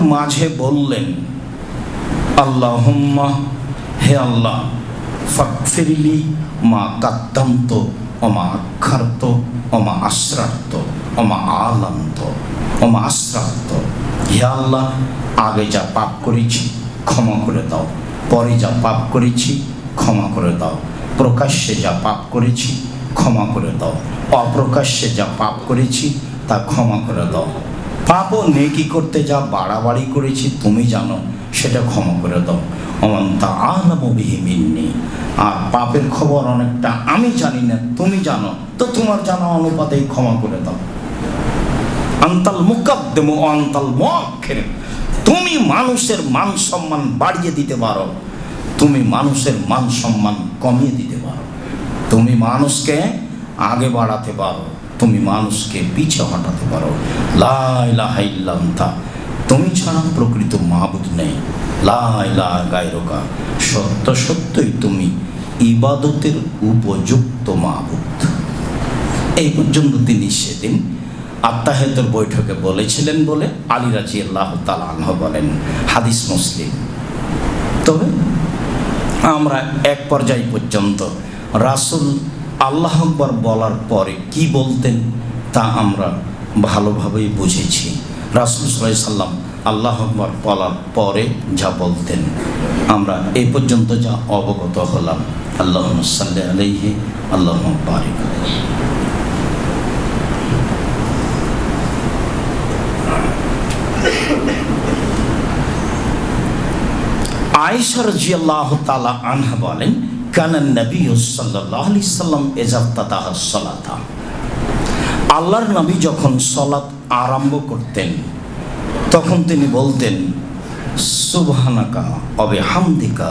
মাঝে বললেন, আল্লাহম্মা, হে আল্লাহ, ফাকফিরলি মা কাদ্দান্ত অমা আক্ষার্ত অমা আশ্রার্ত অমা আলান্ত অমা আশ্রার্ত হে আল্লাহ, আগে যা পাপ করেছি, ক্ষমা করে দাও। পরে যা পাপ করেছি, ক্ষমা করে দাও। প্রকাশ্যে যা পাপ করেছি, ক্ষমা করে দাও। অপ্রকাশ্যে যা পাপ করেছি, তা ক্ষমা করে দাও। পাপ ও নেকি করতে যা বাড়াবাড়ি করেছি তুমি জানো, সেটা ক্ষমা করে দাও। অমন তা আলমিহিমিননি আর পাপের খবর অনেকটা আমি জানি না, তুমি জানো, তো তোমার জানা অনুপাতেই ক্ষমা করে দাও। আন্তাল মুকাদ্দেম ও আন্তাল মুআক্ষির তুমি মানুষের মান সম্মান বাড়িয়ে দিতে পারো, তুমি মানুষের মান সম্মান কমিয়ে দিতে পারো। তুমি মানুষকে আগে বাড়াতে পারো। তুমি মানুষকে পিছে হটাতে পারো। লাইলাহাইল্লান্তা তুমি ছাড়া প্রকৃত মাহবুদ নেই। লাইলা গায়রকা। সত্য সত্যই তুমি ইবাদতের উপযুক্ত মাহবুদ এই পর্যন্ত তিনি সেদিন আত্মাহেতর বৈঠকে বলেছিলেন বলে আলী রাজি আল্লাহ তালাহ বলেন, হাদিস মুসলিম। তবে আমরা এক পর্যায় পর্যন্ত রাসুল আল্লাহ আকবর বলার পরে কি বলতেন তা আমরা ভালোভাবেই বুঝেছি রাসুল সাল্লাহ সাল্লাম আল্লাহ আকবর বলার পরে যা বলতেন, আমরা এই পর্যন্ত যা অবগত হলাম আল্লাহ সাল্লাহ আলহি আল্লাহ আলাইহি। আয়েশা তালা আনহা বলেন সলাতা। আল্লাহর নবী যখন সলাত আরম্ভ করতেন, তখন তিনি বলতেন, সুবহানাকা অবে হামদিকা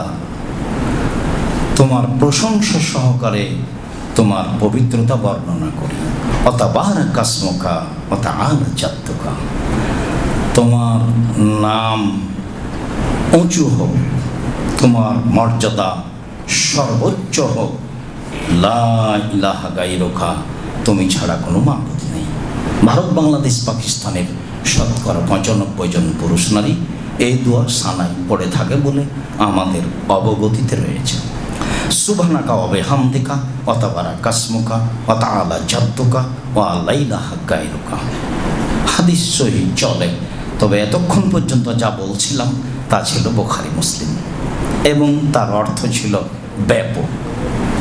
তোমার প্রশংসা সহকারে তোমার পবিত্রতা বর্ণনা করি। অতা বাহারা কাসমকা অতা আলা জাত্তকা তোমার নাম উঁচু হোক, তোমার মর্যাদা সর্বোচ্চ হোক। লা ইলাহা গাইরোকা, তুমি ছাড়া কোনো মাবুদ নেই। ভারত, বাংলাদেশ, পাকিস্তানের শতকরা পঁচানব্বই জন পুরুষ নারী এই দোয়া সানাই পড়ে থাকে বলে আমাদের অবগতিতে রয়েছে। সুবহানাকা অবে হামদিকা অতাবারা কাসমুকা অতা আলা জাদ্দুকা ও আল্লাইলাহা গাইরুকা। হাদিস সহি চলে, তবে এতক্ষণ পর্যন্ত যা বলছিলাম তা ছিল বোখারি মুসলিম। এবং তার অর্থ ছিল ব্যাপক।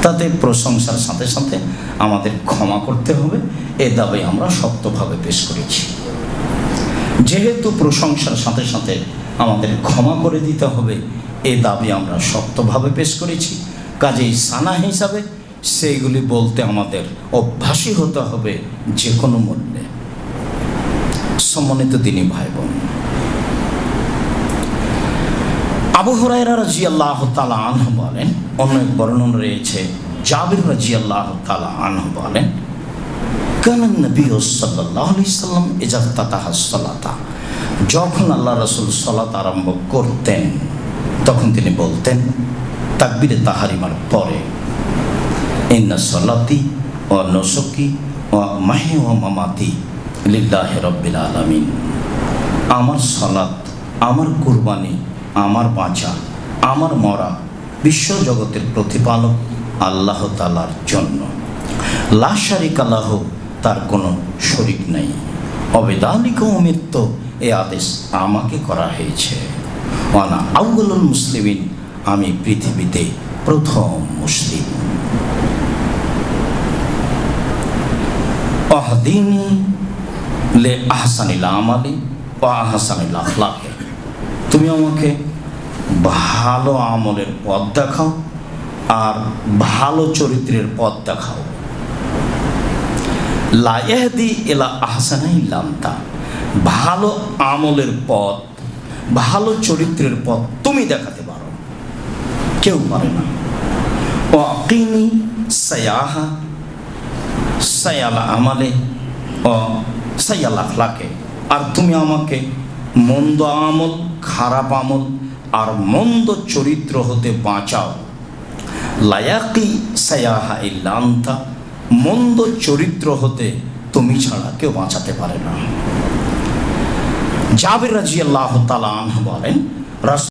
তাতে প্রশংসার সাথে সাথে আমাদের ক্ষমা করতে হবে। এ দাবি আমরা শক্তভাবে পেশ করেছি। যেহেতু প্রশংসার সাথে সাথে আমাদের ক্ষমা করে দিতে হবে, এ দাবি আমরা শক্তভাবে পেশ করেছি। কাজেই সানা হিসাবে সেইগুলি বলতে আমাদের অভ্যাসী হতে হবে যে কোনো মূল্যে। সম্মানিত দিনী ভাই বোন আবু হরাইরা রাজি আল্লাহ তালা আনহ বলেন অন্য এক বর্ণন রয়েছে। জাবির রাজি আল্লাহ তালা আনহ বলেন কানান নবী সাল্লাহ সাল্লাম এজাফতাহা সলাতা? যখন আল্লাহ রসুল সলাত আরম্ভ করতেন, তখন তিনি বলতেন, তাকবিরে তাহারিমার পরে, ইন্না সলাতি ও নসকি ও মাহে ও মামাতি লিল্লাহ রব্বিল আলমিন। আমার সলাত, আমার কুরবানি আমার বাঁচা, আমার মরা বিশ্বজগতের প্রতিপালক আল্লাহ তালার জন্য। লাশারিক আল্লাহ তার কোনো শরিক নেই। অবেদানিক অমৃত্য এ আদেশ আমাকে করা হয়েছে। ওয়ানা আউ্বুল মুসলিমিন, আমি পৃথিবীতে প্রথম মুসলিম। অহদিনী লে আহসানিল আমালি, ও আহসানিল আখলাকে। তুমি আমাকে ভালো আমলের পথ দেখাও আর ভালো চরিত্রের পথ দেখাও। লায়াহদি এলা আহসানাই লামতা। ভালো আমলের পথ, ভালো চরিত্রের পথ তুমি দেখাতে পারো। কেউ পারে না। ও আকিনি সায়াহা, সায়ালা আমালে ও সায়াল আর তুমি আমাকে মন্দ আমল খারাপ আমল আর মন্দ চরিত্র হতে বাঁচাও। লায়াকি সায়াহা ইল্লান্তা, মন্দ চরিত্র হতে তুমি ছাড়া কেউ বাঁচাতে পারে না। জাবির রাজি আল্লাহ তালান বলেন